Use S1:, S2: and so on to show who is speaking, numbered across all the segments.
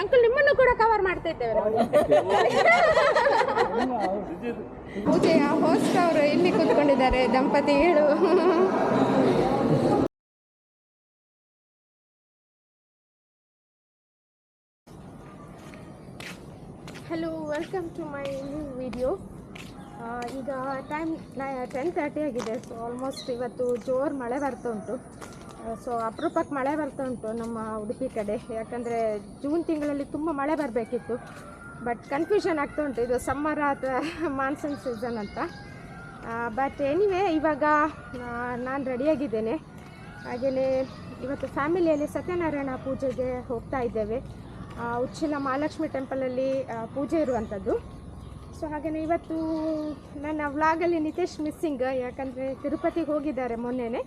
S1: Uncle ನಿಮ್ಮನ್ನು ಕೂಡ cover ಮಾಡ್ತಾ ಇದ್ದೇವೆ. ಪೂಜೆಯ ಹೋಸ್ಟ್ ಅವರು ಇಲ್ಲಿ ಕೂತ್ಕೊಂಡಿದ್ದಾರೆ ದಂಪತಿಗಳು hello welcome to my new video ಈಗ ಟೈಮ್ ಟೆನ್ ತರ್ಟಿ ಆಗಿದೆ ಸೊ ಆಲ್ಮೋಸ್ಟ್ ಇವತ್ತು ಜೋರು ಮಳೆ ಬರ್ತಾ ಉಂಟು. ಸೊ ಅಪರೂಪಕ್ಕೆ ಮಳೆ ಬರ್ತಾ ಉಂಟು ನಮ್ಮ ಉಡುಪಿ ಕಡೆ. ಯಾಕಂದರೆ ಜೂನ್ ತಿಂಗಳಲ್ಲಿ ತುಂಬ ಮಳೆ ಬರಬೇಕಿತ್ತು. ಬಟ್ ಕನ್ಫ್ಯೂಷನ್ ಆಗ್ತಾ ಉಂಟು. ಇದು ಸಮ್ಮರ್ ಅಥವಾ ಮಾನ್ಸೂನ್ ಸೀಸನ್ ಅಂತ. ಬಟ್ ಎನಿವೇ ಇವಾಗ ನಾನು ರೆಡಿಯಾಗಿದ್ದೇನೆ ಹಾಗೆಯೇ ಇವತ್ತು ಫ್ಯಾಮಿಲಿಯಲ್ಲಿ ಸತ್ಯನಾರಾಯಣ ಪೂಜೆಗೆ ಹೋಗ್ತಾ ಇದ್ದೇವೆ. ಉಚ್ಚಿಲ ಮಹಾಲಕ್ಷ್ಮಿ ಟೆಂಪಲಲ್ಲಿ ಪೂಜೆ ಇರುವಂಥದ್ದು ಸೊ ಹಾಗೆಯೇ ಇವತ್ತು ನನ್ನ ವ್ಲಾಗಲ್ಲಿ ನಿತೇಶ್ ಮಿಸ್ಸಿಂಗ್ ಯಾಕಂದರೆ ತಿರುಪತಿಗೆ ಹೋಗಿದ್ದಾರೆ ಮೊನ್ನೆನೇ.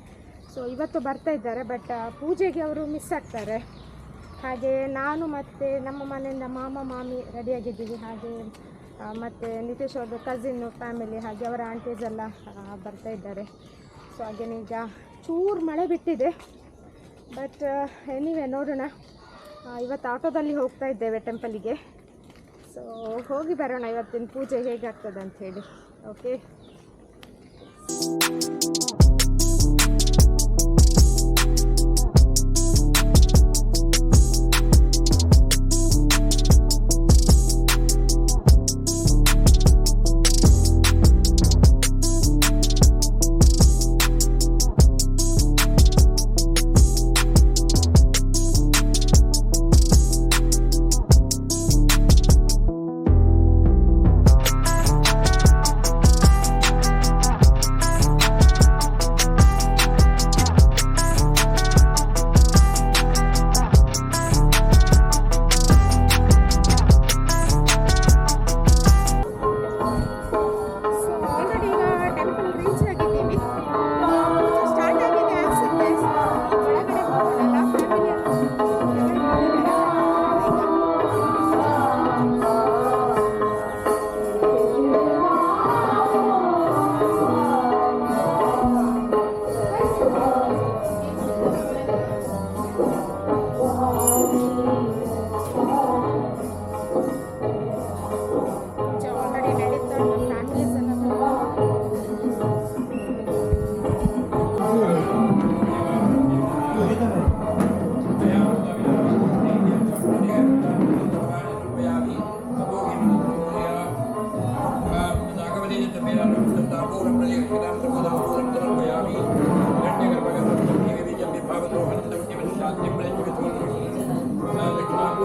S1: ಸೊ ಇವತ್ತು ಬರ್ತಾ ಇದ್ದಾರೆ ಬಟ್ ಪೂಜೆಗೆ ಅವರು ಮಿಸ್ ಆಗ್ತಾರೆ. ಹಾಗೆ ನಾನು ಮತ್ತು ನಮ್ಮ ಮನೆಯಿಂದ ಮಾಮ, ಮಾಮಿ ರೆಡಿಯಾಗಿದ್ದೀವಿ ಹಾಗೆ ಮತ್ತು ನಿತೇಶ್ ಅವ್ರದ್ದು ಕಸಿನ್ನು ಫ್ಯಾಮಿಲಿ ಹಾಗೆ ಅವರ ಆಂಟೀಸ್ ಎಲ್ಲ ಬರ್ತಾ ಇದ್ದಾರೆ. ಸೊ ಹಾಗೇನೀಗ ಚೂರು ಮಳೆ ಬಿಟ್ಟಿದೆ. ಬಟ್ ಎನಿವೆ ನೋಡೋಣ. ಇವತ್ತು ಆಟೋದಲ್ಲಿ ಹೋಗ್ತಾ ಇದ್ದೇವೆ ಟೆಂಪಲಿಗೆ ಸೊ ಹೋಗಿ ಬರೋಣ ಇವತ್ತಿನ ಪೂಜೆ ಹೇಗಾಗ್ತದೆ ಅಂತ ಹೇಳಿ. ಓಕೆ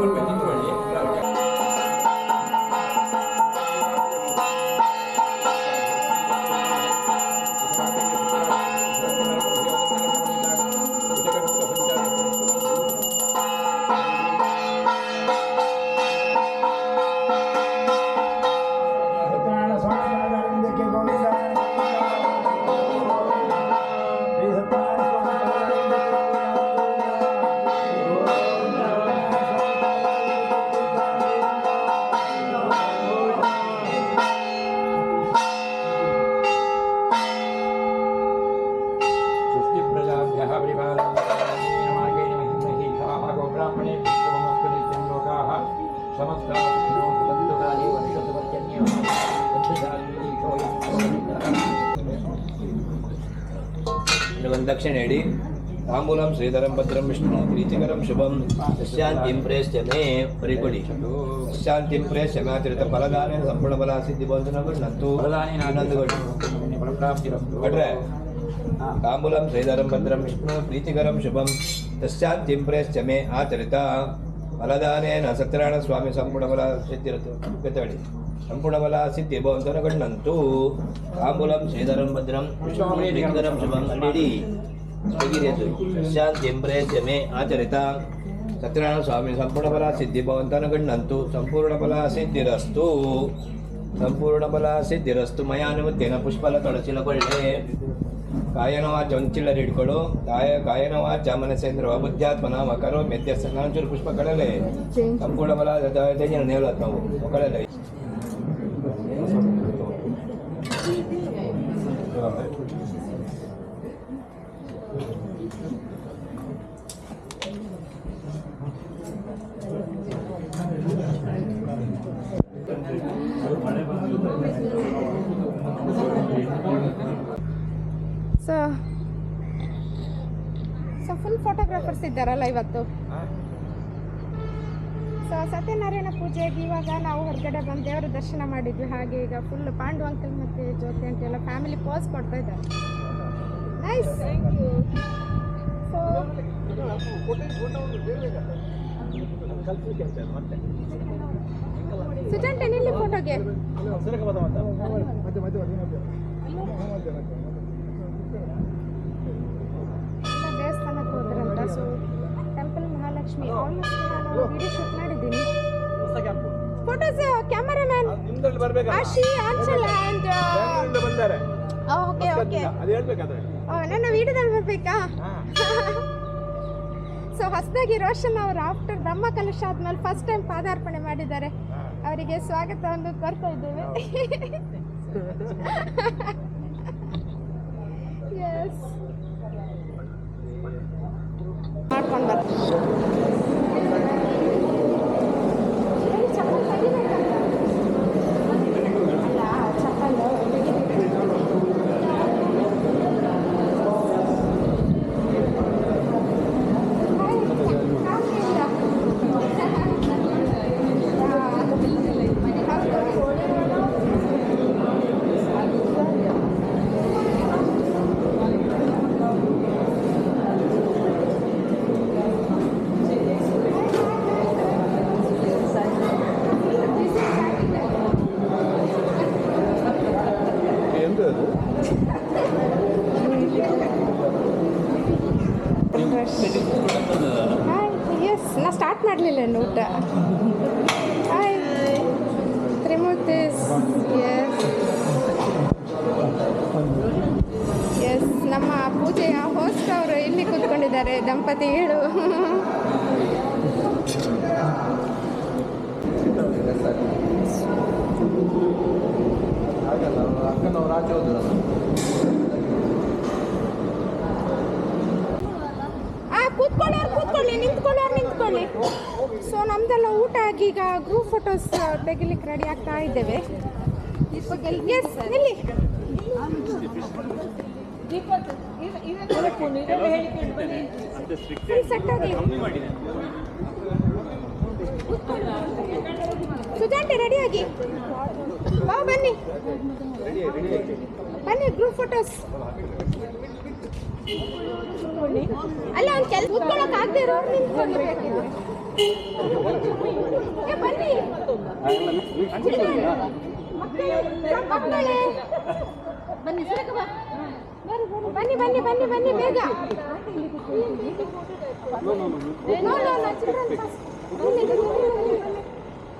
S2: ಸತ್ಯನಾರಾಯಣ
S3: ರಕ್ಷಣೆಯಡಿ ತಾಂಬೂಲಂ ಶ್ರೀಧರಂ ಭದ್ರಂ ವಿಷ್ಣು ಪ್ರೀತಿಕರಂ ಶುಭಂ. ಶಾಂತಿಂ ಪ್ರೇಷ್ಯಮೇ ಪರಿಪುಡಿ ಶಾಂತಿಂ ಪ್ರೇಷ್ಯಮಾಚರಿತ ಫಲದಾನೇನ ಸಂಪೂರ್ಣ ಫಲ ಸಿದ್ಧಿ ಬಂಧನಗಳು ನಂತು ಭಟ್ರೆ ತಾಂಬೂಲಂ ಶ್ರೀಧರಂ ಭದ್ರಂ ವಿಷ್ಣು ಪ್ರೀತಿಕರಂ ಶುಭಂ. ತಸ್ಯಾಂತಿಂ ಪ್ರೇಷ್ಯಮೇ ಆಚರಿತ ಫಲದಾನೇನ ಸತ್ಯನಾರಾಯಣ ಸ್ವಾಮಿ ಸಂಪೂರ್ಣ ಫಲ ಸಿದ್ಧಿರುತ್ತೆ ಸಂಪೂರ್ಣ ಫಲ ಸಿದ್ಧಿ ಭವಂತನ ಗಣ್ಣಂತು ತಾಂಬೂಲಂ ಶ್ರೀಧರಂ ಭದ್ರಂ ವಿಷ್ಣು ಪ್ರೀತಿಕರಂ ಶುಭಂ. ಅಲ್ಲಿಡಿ ತೆಗಿರಿಯದು ಶಾಂತಿಂ ಜಮೆ ಮೇ ಆಚರಿತ ಸತ್ಯನಾರಾಯಣ ಸ್ವಾಮಿ ಸಂಪೂರ್ಣ ಫಲ ಸಿದ್ಧಿ ಭವಂತನ ಗಣ್ಣಂತು ಸಂಪೂರ್ಣ ಫಲ ಸಿದ್ಧಿರಸ್ತು ಸಂಪೂರ್ಣ ಫಲ ಸಿದ್ಧಿರಸ್ತು ಮಯಾನುಮತ್ತೇನ ಪುಷ್ಪಲ ತೊಡಚಿಲಗೊಳ್ಳೆ ಕಾಯನ ವಾಚ ಒಂಚಿಲ್ಲರಿ ಹಿಡ್ಕೊಳ್ಳು ಕಾಯ ಕಾಯನ ವಾಚ ಮನಸ್ಸೇಂದ್ರ ಬುದ್ಧ್ಯಾತ್ಮನ ಮಕರೋ ಮೆದ್ಯ ನಾಂಚೂರು ಪುಷ್ಪ ಕಡಲೆ ಸಂಪೂರ್ಣ ಫಲ ತೆಗಿನ ನೇವಲತ್ ನಾವು ಕಡಲೆ
S1: ಫೋಟೋಗ್ರಾಫರ್ಸ್ ಇದ್ದಾರಲ್ಲ ಇವತ್ತು ಸೊ ಸತ್ಯನಾರಾಯಣ ಪೂಜೆಗೆ ಇವಾಗ ನಾವು ಹೊರಗಡೆ ಬಂದು ದೇವರ ದರ್ಶನ ಮಾಡಿದ್ವಿ. ಹಾಗೆ ಈಗ ಫುಲ್ ಪಾಂಡು ಅಂಕಲ್ ಮತ್ತೆ ಜ್ಯೋತಿ ಅಂತ ಎಲ್ಲ ಫ್ಯಾಮಿಲಿ ಪೋಸ್ ಕೊಡ್ತಾ ಇದ್ದಾರೆ. ನೈಸ್ ಸೊ ಸುಜಾಂಟ ನಿಲ್ಲಿ ಫೋಟೋಗೆ
S3: ಬ್ಯಾಂಗ್ಳೂರಿಂದ ಬಂದಾರೆ.
S1: ಓಕೆ ಓಕೆ
S3: ಅದು ಹೇಳ್ಬೇಕಾದ್ರೆ.
S1: ನನ್ನ ವಿಡಿಯೋದಲ್ಲಿ ಬರಬೇಕಾ? ಸೊ ಹೊಸದಾಗಿ ರೋಷನ್ ಅವರು ಆಫ್ಟರ್ ಬ್ರಹ್ಮ ಕಲಶ ಆದ್ಮೇಲೆ ಫಸ್ಟ್ ಟೈಮ್ ಪಾದಾರ್ಪಣೆ ಮಾಡಿದ್ದಾರೆ. ಅವರಿಗೆ ಸ್ವಾಗತ ಸ್ವಾಗತವನ್ನು ಕೋರ್ತಾ ಇದ್ದೇವೆ. ಮಾಡ್ಕೊಂಡು ಬರ್ತೀನಿ ಅಲ್ಲ ಚಪ್ಪಲು
S3: ಎಂತ ಅದು
S1: ಹಾಯ್ ಎಸ್ ನಾ ಸ್ಟಾರ್ಟ್ ಮಾಡಲಿಲ್ಲ ಊಟ. ಹಾಯ್ ತ್ರಿಮೂರ್ತಿಸ್ ಎಸ್ ಎಸ್ ನಮ್ಮ ಪೂಜೆಯ ಹೋಸ್ಟ್ ಅವರು ಇಲ್ಲಿ ಕೂತ್ಕೊಂಡಿದ್ದಾರೆ ದಂಪತಿಗಳು
S3: ಹಾಗಲ್ಲ, ಅಕ್ಕನವ್ರು ಆಚೆ
S1: ಸೊ ನಮ್ದೆಲ್ಲ ಊಟ ಆಗಿ ಈಗ ಗ್ರೂಪ್ ಫೋಟೋಸ್ ತೆಗಿಲಿಕ್ಕೆ ರೆಡಿ ಆಗ್ತಾ ಇದ್ದೇವೆ. ಎಸ್ ರೆಡಿ ಆಗಿ. ಸುಜಾಂಟಿ ಬಾ, ಬನ್ನಿ. ಬನ್ನಿ ಗ್ರೂಪ್ ಫೋಟೋಸ್ ಅಲ್ಲ ಅವ್ನು ಕೆಲ್ ಕೂತ್ಕೊಳ್ಳೋಕೆ ಆಗದೆ ಇರೋರು ಏ ಬನ್ನಿ ಬನ್ನಿ ಬನ್ನಿ ಬನ್ನಿ ಬನ್ನಿ ಬೇಗ ನೋ ನೋ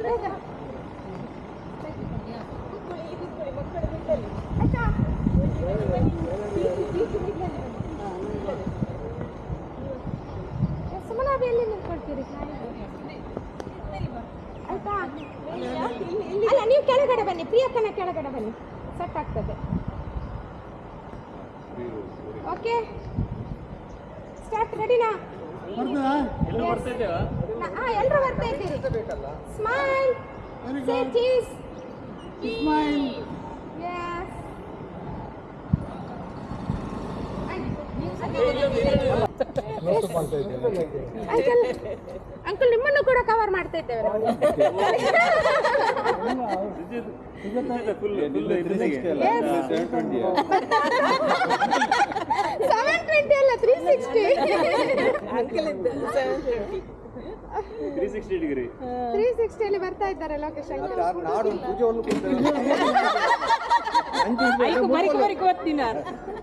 S1: ಬೇಗ ಆಯ್ತಾ ಸುಮನಾಭಿ ಎಲ್ಲಿ ನಿಂತ್ಕೊಳ್ತೀರಿ ಆಯ್ತಾ ಅಲ್ಲ ನೀವು ಕೆಳಗಡೆ ಬನ್ನಿ ಕೆಳಗಡೆ ಬನ್ನಿ. ಸೆಟ್ ಆಗ್ತದೆ. ಓಕೆ ಸ್ಟಾರ್ಟ್ ರೆಡಿನಾ ಎಲ್ಲರೂ ಬರ್ತಾ ಇದ್ದೀರಿ? Smile say cheese smile yes uncle uncle ನಿಮ್ಮನ್ನು ಕೂಡ ಕವರ್ ಮಾಡ್ತಾ ಇದ್ದೇವೆ ಸೆವೆನ್ ಟ್ವೆಂಟಿ ಅಲ್ಲ three sixty
S4: three sixty degree
S1: three ಸಿಕ್ಸ್ಟಿಯಲ್ಲಿ ಬರ್ತಾ ಇದ್ದಾರೆ ಲೋಕೇಶ್ ಅಂಕಲ್.
S3: ನಾಡು ಪೂಜೆ ಒಂದು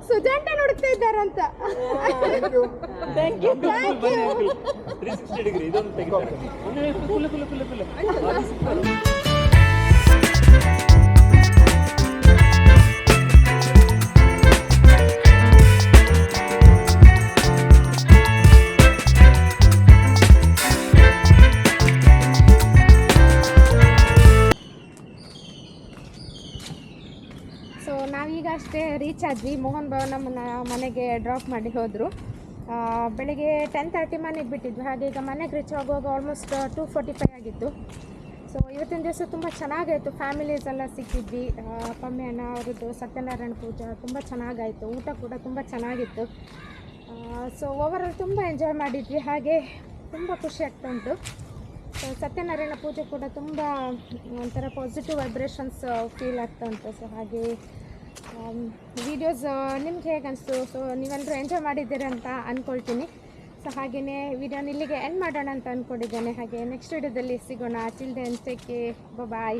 S1: ಸುಜಾಂಟ ನೋಡ್ತಾ ಇದ್ದಾರಂತ thank you thank you
S4: three sixty degree ಇದೊಂದು
S1: ಮೋಹನ್ ಬಾಬು ನಮ್ಮನ್ನ ಮನೆಗೆ ಡ್ರಾಪ್ ಮಾಡಿ ಹೋದರು. ಬೆಳಿಗ್ಗೆ ಟೆನ್ ತರ್ಟಿ ಮನೆಗೆ ಬಿಟ್ಟಿದ್ವಿ. ಹಾಗೆ ಈಗ ಮನೆಗೆ ರೀಚ್ ಆಗುವಾಗ ಆಲ್ಮೋಸ್ಟ್ ಟೂ ಫೋರ್ಟಿ ಫೈವ್ ಆಗಿತ್ತು. ಸೊ ಇವತ್ತಿನ ದಿವಸ ತುಂಬ ಚೆನ್ನಾಗಾಯಿತು ಫ್ಯಾಮಿಲೀಸ್ ಎಲ್ಲ ಸಿಕ್ಕಿದ್ವಿ. ಪಮ್ಮಿ ಅಣ್ಣ ಅವ್ರದ್ದು ಸತ್ಯನಾರಾಯಣ ಪೂಜೆ ತುಂಬ ಚೆನ್ನಾಗಾಯಿತು. ಊಟ ಕೂಡ ತುಂಬ ಚೆನ್ನಾಗಿತ್ತು. ಸೊ ಓವರಾಲ್ ತುಂಬ ಎಂಜಾಯ್ ಮಾಡಿದ್ವಿ. ಹಾಗೆ ತುಂಬ ಖುಷಿ ಆಗ್ತಾ ಉಂಟು. ಸೊ ಸತ್ಯನಾರಾಯಣ ಪೂಜೆ ಕೂಡ ತುಂಬ ಒಂಥರ ಪಾಸಿಟಿವ್ ವೈಬ್ರೇಷನ್ಸ್ ಫೀಲ್ ಆಗ್ತಾ ಉಂಟು. ಸೊ ಹಾಗೆ ವಿಡಿಯೋಸ್ ನಿಮ್ಗೆ ಹೇಗೆ ಅನಿಸ್ತು? ಸೊ ನೀವೆಲ್ಲರೂ ಎಂಜಾಯ್ ಮಾಡಿದ್ದೀರ ಅಂತ ಅಂದ್ಕೊಳ್ತೀನಿ ಸೊ ಹಾಗೆಯೇ ವಿಡಿಯೋನ ಇಲ್ಲಿಗೆ ಎಂಡ್ ಮಾಡೋಣ ಅಂತ ಅಂದ್ಕೊಂಡಿದ್ದೇನೆ ಹಾಗೆ ನೆಕ್ಸ್ಟ್ ವಿಡಿಯೋದಲ್ಲಿ ಸಿಗೋಣ. ಚಿಲ್ಡ್ರೆನ್ಸ್ ಟೇಕ್ ಬಾಯ್